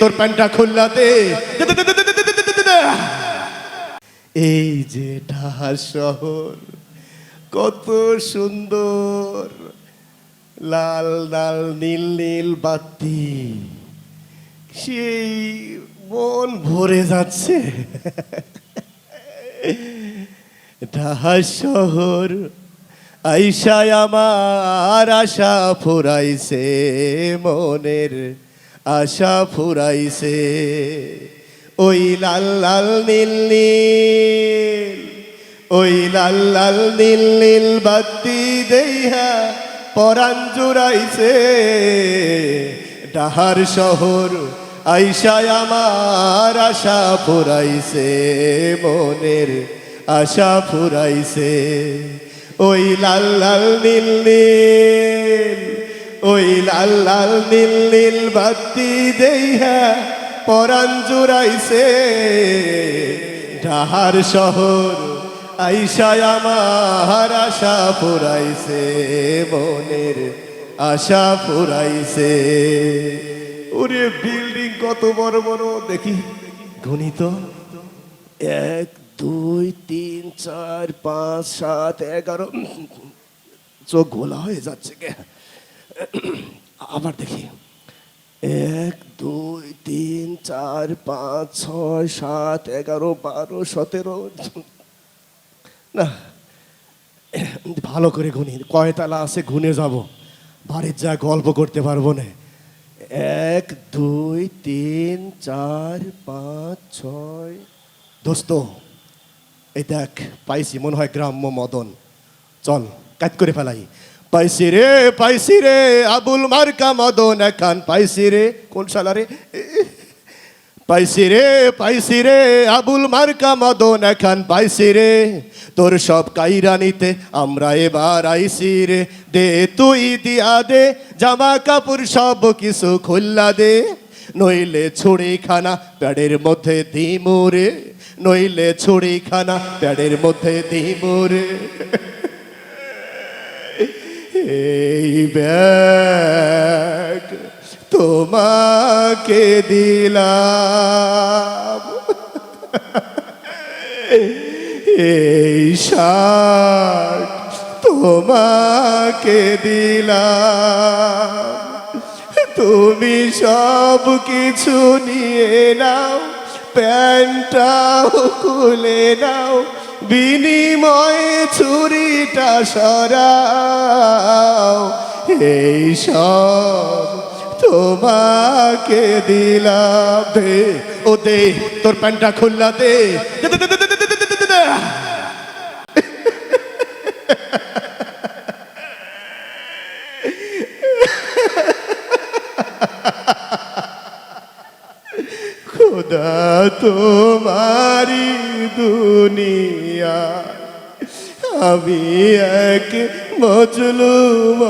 তোর প্যান্টটা খুললাতে এই যে ঢাকা শহর, কত সুন্দর। লাল লাল নীল নীল বাতি। সেই মন ভরে যাচ্ছে। ঢাকা শহর, আইসায় আমার আশা ফুরাইছে মনের আশা ফুরাইছে। ওই লাল লাল নীল নীল, ওই লাল লাল নীল নীল বাতি দেইহা পরাণ জুড়াইছে। ডাহার শহর আইসায় আমার আশা ফুরাইছে, মনের আশা ফুরাইছে। ওই লাল লাল নীল নীল ওই লাল লাল নীল নীল বাতি দেইহা পরাণ জুড়াইছে। ডাহার শহর আইসায় আমার আশা ফুরাইছে, মনের আশা ফুরাইছে। ওরে বিল্ডিং কত বড় বড়, দেখি। গণিত এক, দুই, তিন, চার, পাঁচ, সাত, এগারো। চোখ গোলা হয়ে যাচ্ছে কে আবার দেখি। এক, দুই, তিন, চার, পাঁচ, ছয়, সাত, এগারো, বারো, সতেরো। না, ভালো করে গুনি। কয়তালা আছে, গুনে যাব। বাড়ির যা গল্প করতে পারব না। এক, দুই, তিন, চার, পাঁচ, ছয়। দোস্ত, এই দেখ, পাইছি, মনে হয় গ্রাম্য মদন। চল কাজ করে ফেলাই। পাইছি রে পাইছি রে আবুল মার্কা মদন এখান পাইছি রে কোন সালারে পাইছি রে পাইছি রে আবুল মার্কা মদন এখান পাইছি রে তোর সব কাইরানিতে আমরা এবার আইছি রে দে তুই দিয়া দে, জামা কাপড় সব কিছু খুল্লা দে। নইলে ছুরি খানা প্যাডের মধ্যে দিমুরে নইলে ছুরি খানা প্যাডের মধ্যে দিমুরে এই ব্যাগ তোমাকে দিলাম। এই শার্ট তোমাকে দিলাম। তুমি সব কিছু নিয়ে নাও, প্যান্টটাও খুলে নাও বিনিময়ে ছুরিটা সরাও এই সব তোমাকে দিলাম দে ও দে তোর প্যান্টটা খুললা দে খোদা তোমারি দুনিয়া। আমি এক মজলুম।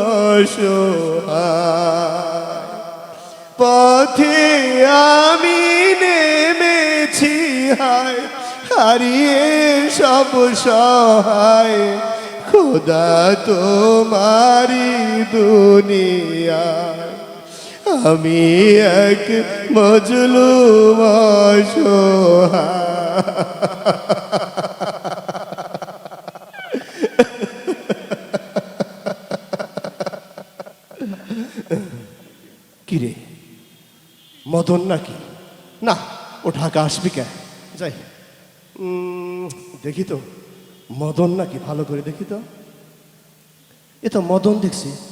পথে আমি নেমেছি হায়, হারিয়ে সব সহায়। খোদা তোমারি দুনিয়া। আমি এক মজলুম অসহায়। কি রে মদন নাকি? না ও ঢাকা আসবি কে? যাই। দেখি তো। মদন নাকি? ভালো করে দেখি তো। এ তো মদন দেখছি।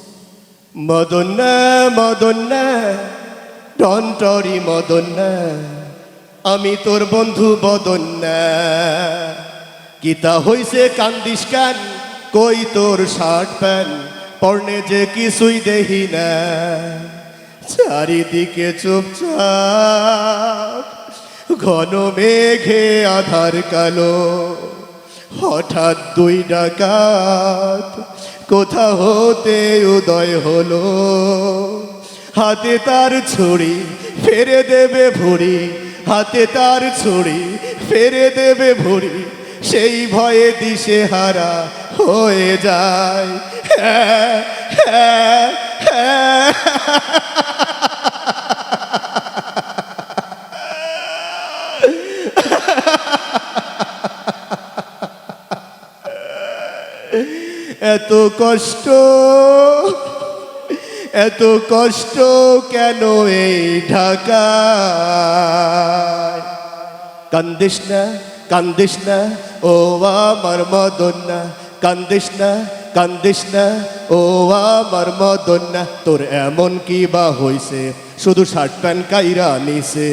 মদন না মদন না টনটরি মদন না, আমি তোর বন্ধু বদন না। কিতা হইছে, কান্দিস কান? কই তোর শার্ট প্যান্ট পর্নে যে কিছুই দেহি না। চারিদিকে চুপচাপ, ঘন মেঘে আধার কালো, হঠাৎ দুই ডাকাত কোথা হতে উদয় হলো। হাতে তার ছড়ি ফেরে দেবে ভরি হাতে তার ছড়ি ফেরে দেবে ভরি সেই ভয়ে দিশে হারা হয়ে যায়। হ্যাঁ, হ্যাঁ, হ্যাঁ। এত কষ্ট এত কষ্ট কেন এই ঢাকা কান্দিস না কান্দিস না, ও আমার মদন না কান্দিস না কান্দিস না, ও আমার মদন না তোর এমন কি বা হইছে? শুধু শার্ট প্যান্ট কাইরা নিছে,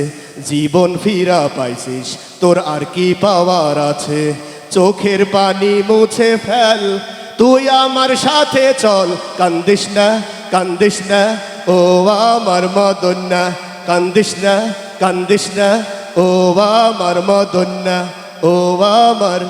জীবন ফিরা পাইছিস। তোর আর কি পাওয়ার আছে? চোখের পানি মুছে ফেল তুই আমার সাথে চল। কান্দিস না কান্দিস না, ও আমার মদন না কান্দিস না কান্দিস না, ও আমার মদন না ও আমার